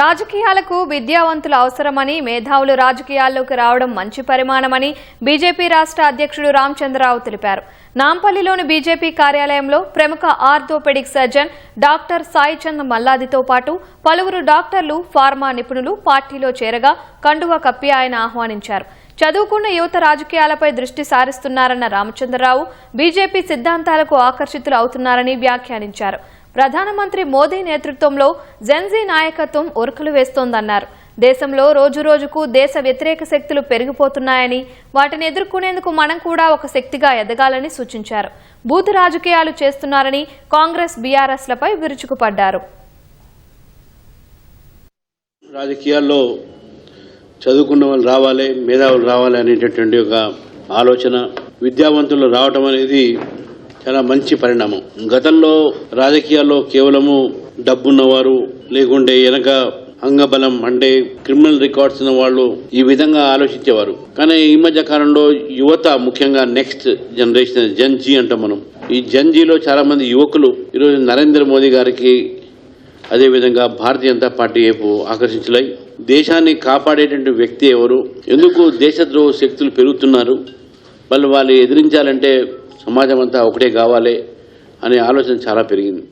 రాజకీయాలకు విద్యావంతులు అవసరమని మేధావులు రాజకీయాల్లోకి రావడం మంచి పరిమాణమని బీజేపీ రాష్ట్ర అధ్యక్షుడు రామచంద్రరావు తెలిపారు. నాంపల్లిలోని బీజేపీ కార్యాలయంలో ప్రముఖ ఆర్థోపెడిక్ సర్జన్ డాక్టర్ సాయిచంద్ మల్లాదితో పాటు పలువురు డాక్టర్లు ఫార్మా నిపుణులు పార్టీలో చేరగా కండువా కప్పి ఆయన ఆహ్వానించారు. చదువుకున్న యువత రాజకీయాలపై దృష్టి సారిస్తున్నారన్న రామచంద్రరావు బీజేపీ సిద్ధాంతాలకు ఆకర్షితులు అవుతున్నారని వ్యాఖ్యానించారు. ప్రధానమంత్రి మోదీ నేతృత్వంలో జెన్జీ నాయకత్వం ఉరకలు వేస్తోందన్నారు. దేశంలో రోజురోజుకు దేశ వ్యతిరేక శక్తులు పెరిగిపోతున్నాయని వాటిని ఎదుర్కొనేందుకు మనం కూడా ఒక శక్తిగా ఎదగాలని సూచించారు. బూత్ రాజకీయాలు చేస్తున్నారని కాంగ్రెస్ బీఆర్ఎస్లపై విరుచుకుపడ్డారు. రాజకీయాల్లో చదువుకున్న వాళ్ళు రావాలి మేధావులు రావాలి అనేటటువంటి ఒక ఆలోచన విద్యావంతులు రావటం అనేది చాలా మంచి పరిణామం. గతంలో రాజకీయాల్లో కేవలము డబ్బున్నవారు లేకుంటే వెనక అంగబలం అంటే క్రిమినల్ రికార్డ్స్ ఉన్న వాళ్ళు ఈ విధంగా ఆలోచించేవారు. కానీ ఈ మధ్య కాలంలో యువత ముఖ్యంగా నెక్స్ట్ జనరేషన్ జన్జీ అంటాం మనం. ఈ జన్జీలో చాలా మంది యువకులు ఈరోజు నరేంద్ర మోదీ గారికి అదేవిధంగా భారతీయ జనతా పార్టీ వైపు ఆకర్షించలై దేశాన్ని కాపాడేటువంటి వ్యక్తి ఎవరు? ఎందుకు దేశద్రోహ శక్తులు పెరుగుతున్నారు? వాళ్ళు వాళ్ళు ఎదిరించాలంటే సమాజం అంతా ఒకటే కావాలి అనే ఆలోచన చాలా పెరిగింది.